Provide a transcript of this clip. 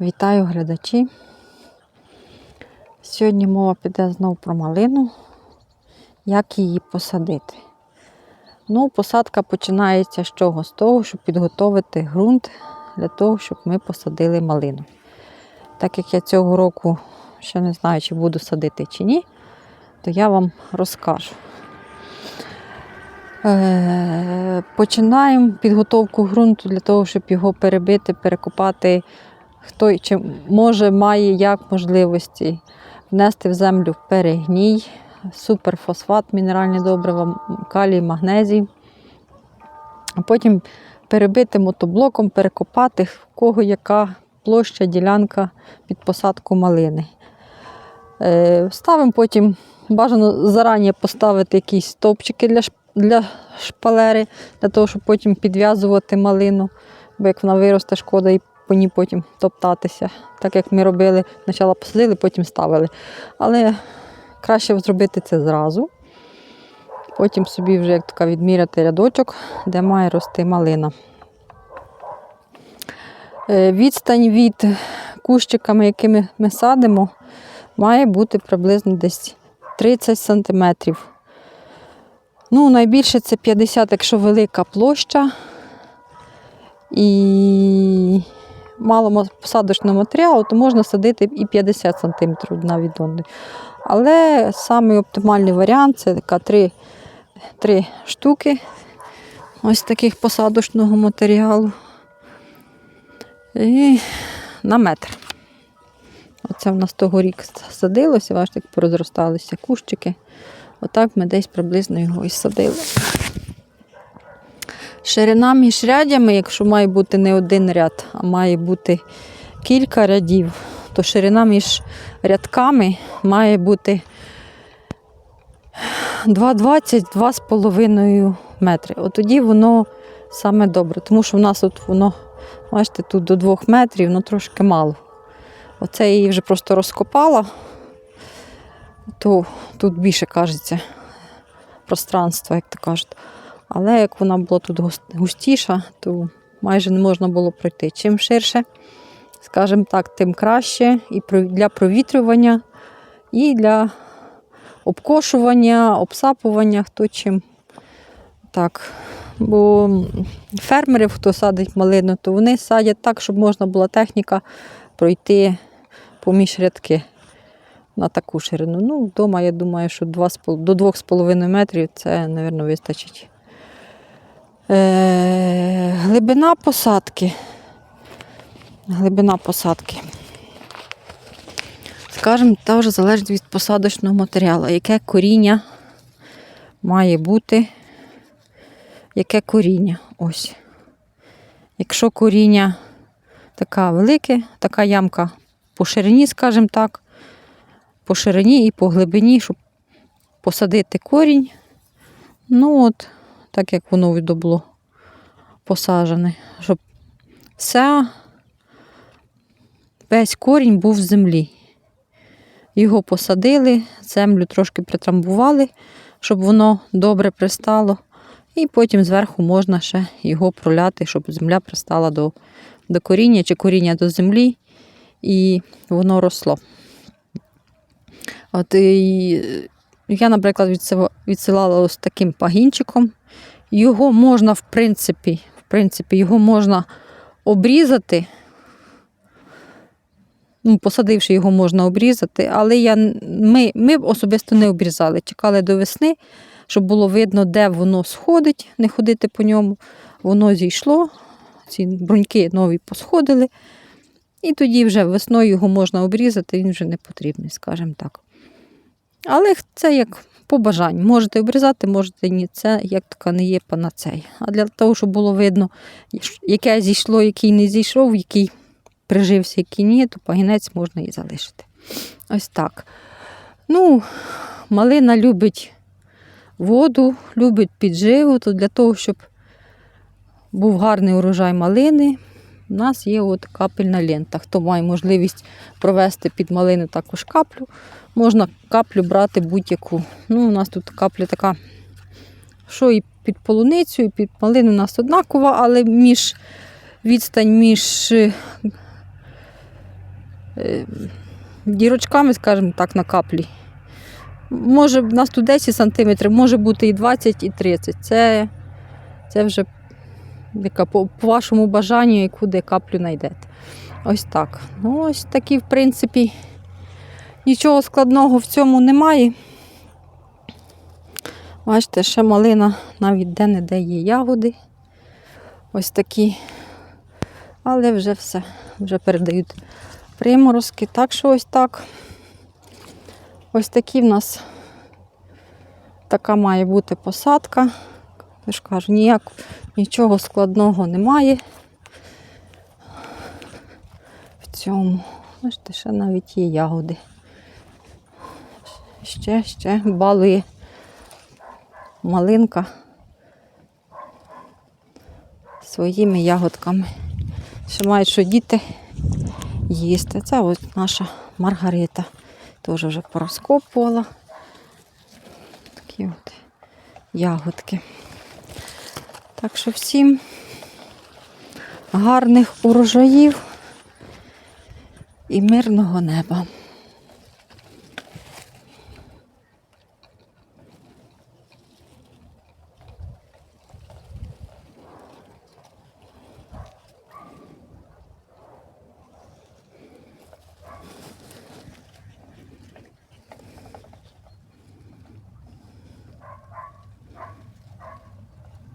Вітаю глядачі. Сьогодні мова піде знову про малину, як її посадити. Ну, посадка починається з чого? З того, щоб підготовити ґрунт для того, щоб ми посадили малину. Так як я цього року ще не знаю, чи буду садити чи ні, то я вам розкажу. Е, Починаємо підготовку ґрунту для того, щоб його перебити, перекопати. Хто чи може, має як можливості внести в землю перегній, суперфосфат, мінеральні добрива, калій, магнезій. А потім перебити мотоблоком, перекопати, в кого яка площа, ділянка під посадку малини. Е, Ставимо потім, бажано зарані поставити якісь стовпчики для, для шпалери, для того, щоб потім підв'язувати малину, бо як вона виросте, шкода і по ній потім топтатися. Так як ми робили, спочатку посадили, потім ставили. Але краще зробити це зразу. Потім собі вже як така відміряти рядочок, де має рости малина. Е, Відстань від кущиками, якими ми садимо, має бути приблизно десь 30 см. Ну, найбільше це 50, якщо велика площа і мало посадочного матеріалу, то можна садити і 50 см одна від. Але самий оптимальний варіант це така три, три штуки ось таких посадочного матеріалу. І на метр. Оце в нас того рік садилося, бачите, порозросталися кущики. Отак ми десь приблизно його і садили. Ширина між рядями, якщо має бути не один ряд, а має бути кілька рядів, то ширина між рядками має бути 2,20-2,5 метри. От тоді воно саме добре, тому що в нас от воно, бачите, тут до 2 метрів, ну трошки мало. Оце я її вже просто розкопала, то тут більше кажеться пространства, як то кажуть. Але як вона була тут густіша, то майже не можна було пройти. Чим ширше, скажімо так, тим краще і для провітрювання, і для обкошування, обсапування, хто чим. Так. Бо фермерів, хто садить малину, то вони садять так, щоб можна була техніка пройти поміж рядки на таку ширину. Ну, вдома, я думаю, що 2, до 2,5 метрів це, мабуть, вистачить. Е, глибина посадки. Глибина посадки. Скажімо, теж залежить від посадочного матеріалу, яке коріння має бути, яке коріння. Ось. Якщо коріння така велике, така ямка по ширині, скажімо так, по ширині і по глибині, щоб посадити корінь. Ну от, так як воно відо було посаджене, щоб вся, весь корінь був в землі. Його посадили, землю трошки притрамбували, щоб воно добре пристало. І потім зверху можна ще його проляти, щоб земля пристала до, до коріння чи коріння до землі, і воно росло. От і Я, наприклад, відсилала ось таким пагінчиком. Його можна, в принципі, в принципі, його можна обрізати. Ну, Посадивши його, можна обрізати, але я, ми ми особисто не обрізали. Чекали до весни, щоб було видно, де воно сходить, не ходити по ньому. Воно зійшло, ці бруньки нові посходили. І тоді вже весною його можна обрізати, він вже не потрібний, скажімо так. Але це як по бажанню. Можете обрізати, можете ні. Це як така не є панацея. А для того, щоб було видно, яке зійшло, який не зійшов, який прижився, який ні, то пагінець можна і залишити. Ось так. Ну, малина любить воду, любить підживу, то для того, щоб був гарний урожай малини, у нас є от капельна лента. Хто має можливість провести під малини також каплю, можна каплю брати будь-яку. Ну, У нас тут капля така, що і під полуницю, і під малину у нас однакова, але між відстань між е, дірочками, скажімо так, на каплі. Може, в нас тут 10 сантиметрів, може бути і 20, і 30. Це, це вже яка, по, вашому бажанню, яку де каплю знайдете. Ось так. Ну, ось такі, в принципі, нічого складного в цьому немає. Бачите, ще малина навіть де-не-де є ягоди. Ось такі. Але вже все, вже передають приморозки. Так що ось так. Ось такі в нас така має бути посадка. Я ж кажу, ніяк, нічого складного немає. В цьому. Бачите, ще навіть є ягоди. Ще, ще балує малинка своїми ягодками. Ще мають, що діти їсти. Це ось наша Маргарита. Теж вже порозкопувала. Такі от ягодки. Так що всім гарних урожаїв і мирного неба.